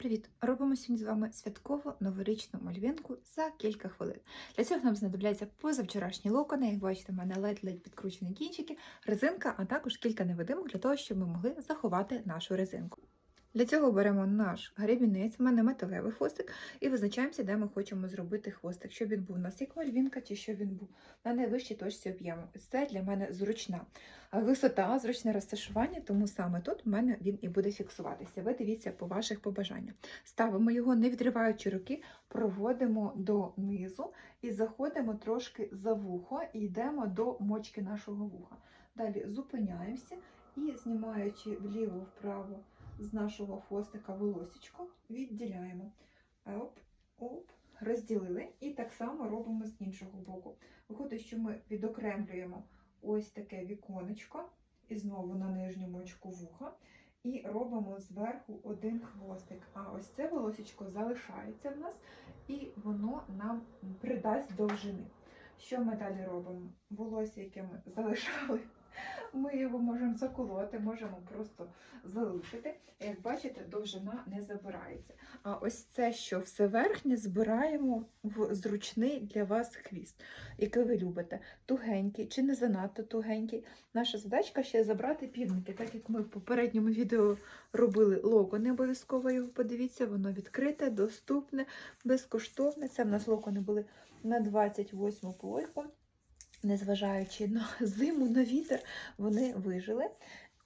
Привіт! Робимо сьогодні з вами святкову новорічну мальвінку за кілька хвилин. Для цього нам знадобляться позавчорашні локони. Як бачите, в мене ледь-ледь підкручені кінчики, резинка, а також кілька невидимок для того, щоб ми могли заховати нашу резинку. Для цього беремо наш гребінець, в мене металевий хвостик, і визначаємося, де ми хочемо зробити хвостик, щоб він був у нас як мальвінка, чи щоб він був на найвищій точці об'єму. Це для мене зручна висота, зручне розташування, тому саме тут в мене він і буде фіксуватися. Ви дивіться по ваших побажаннях. Ставимо його, не відриваючи руки, проводимо донизу і заходимо трошки за вухо і йдемо до мочки нашого вуха. Далі зупиняємося і, знімаючи вліво-вправо з нашого хвостика волосічко, відділяємо. Оп, оп, розділили. І так само робимо з іншого боку. Виходить, що ми відокремлюємо ось таке віконечко, і знову на нижню мочку вуха, і робимо зверху один хвостик. А ось це волосечко залишається в нас, і воно нам придасть довжини. Що ми далі робимо? Волосся, яке ми залишали, ми його можемо заколоти, можемо просто залишити. Як бачите, довжина не забирається. А ось це, що все верхнє, збираємо в зручний для вас хвіст, який ви любите. Тугенький чи не занадто тугенький. Наша задачка ще забрати півники, так як ми в попередньому відео робили локони, обов'язково його подивіться, воно відкрите, доступне, безкоштовне. Це в нас локони були на 28 польку. Незважаючи на зиму, на вітер, вони вижили.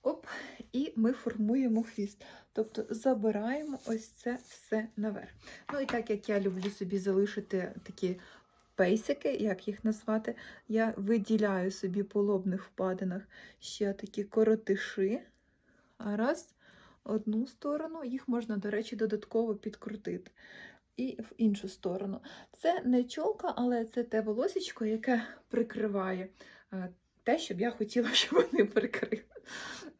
Оп, і ми формуємо хвіст. Тобто забираємо ось це все наверх. Ну і так як я люблю собі залишити такі пейсики, як їх назвати, я виділяю собі по лобних впадинах ще такі коротиші. А раз, одну сторону, їх можна, до речі, додатково підкрутити. І в іншу сторону. Це не чолка, але це те волосечко, яке прикриває е, те, щоб я хотіла, щоб вони прикрили.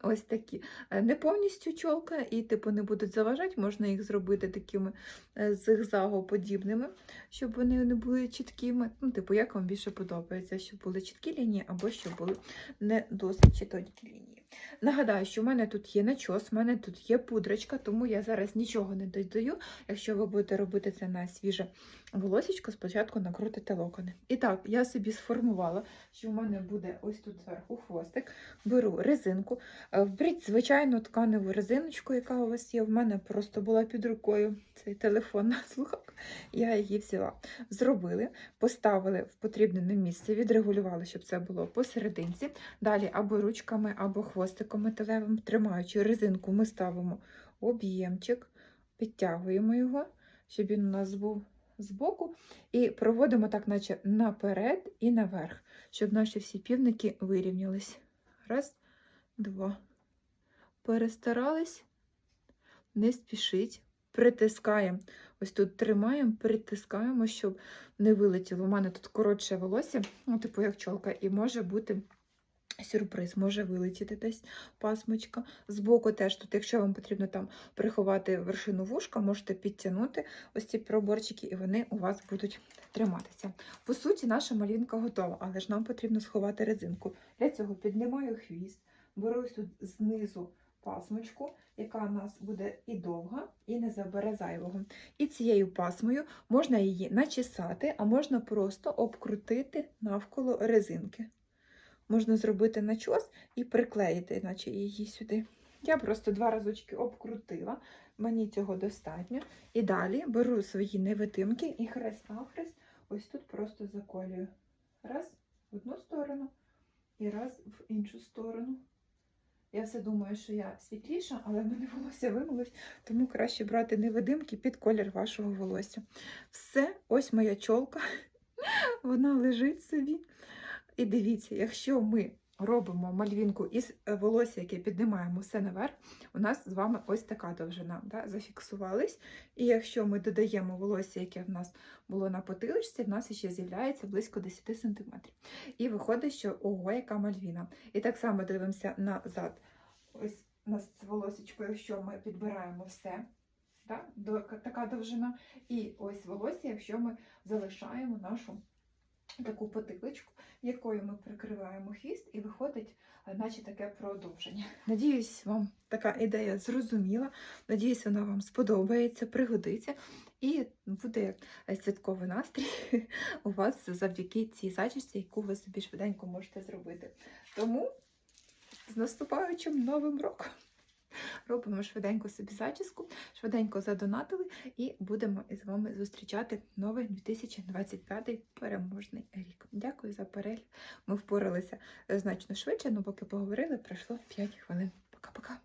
Ось такі. Е, Не повністю чолка, і типу не будуть заважати, можна їх зробити такими е, зигзагоподібними, щоб вони не були чіткими. Ну, типу, як вам більше подобається, щоб були чіткі лінії, або щоб були не досить чіткі лінії. Нагадаю, що в мене тут є начос, в мене тут є пудрочка, тому я зараз нічого не додаю. Якщо ви будете робити це на свіже волосечко, спочатку накрутите локони. І так, я собі сформувала, що в мене буде ось тут зверху хвостик. Беру резинку, е, вберіть звичайну тканеву резиночку, яка у вас є. В мене просто була під рукою цей телефон на слухавку. Я її взяла. Зробили, поставили в потрібне місце, відрегулювали, щоб це було посерединці. Далі або ручками, або хвостиком металевим, тримаючи резинку, ми ставимо об'ємчик, підтягуємо його, щоб він у нас був збоку, і проводимо так, наче наперед і наверх, щоб наші всі півники вирівнялись. Раз, два. Перестарались, не спішіть, притискаємо. Ось тут тримаємо, притискаємо, щоб не вилетіло. У мене тут коротше волосся, ну, типу як чолка, і може бути сюрприз, може вилетіти десь пасмочка. Збоку теж тут, якщо вам потрібно там приховати вершину вушка, можете підтягнути ось ці проборчики, і вони у вас будуть триматися. По суті, наша малюнка готова, але ж нам потрібно сховати резинку. Для цього піднімаю хвіст, беру тут знизу пасмочку, яка у нас буде і довга, і не забере зайвого. І цією пасмою можна її начесати, а можна просто обкрутити навколо резинки. Можна зробити начос і приклеїти, наче її сюди. Я просто два разочки обкрутила, мені цього достатньо. І далі беру свої невидимки і хрест-навхрест ось тут просто заколюю. Раз в одну сторону і раз в іншу сторону. Я все думаю, що я світліша, але в мене волосся вимилось, тому краще брати невидимки під колір вашого волосся. Все, ось моя чолка, вона лежить собі. І дивіться, якщо ми робимо мальвінку із е, волосся, яке піднімаємо все наверх, у нас з вами ось така довжина, да, зафіксувались. І якщо ми додаємо волосся, яке в нас було на потиличці, в нас ще з'являється близько 10 см. І виходить, що ого, яка мальвіна. І так само дивимося назад. Ось у нас волосечко, якщо ми підбираємо все. Да, така довжина. І ось волосся, якщо ми залишаємо нашу таку потиличку, якою ми прикриваємо хвіст, і виходить, е, наче таке продовження. Надіюсь, вам така ідея зрозуміла. Надіюсь, вона вам сподобається, пригодиться. І буде святковий настрій у вас завдяки цій зачісті, яку ви собі швиденько можете зробити. Тому з наступаючим новим роком! Робимо швиденько собі зачіску, швиденько задонатили і будемо з вами зустрічати новий 2025 переможний рік. Дякую за перегляд. Ми впоралися е, значно швидше, але поки поговорили, пройшло 5 хвилин. Пока-пока.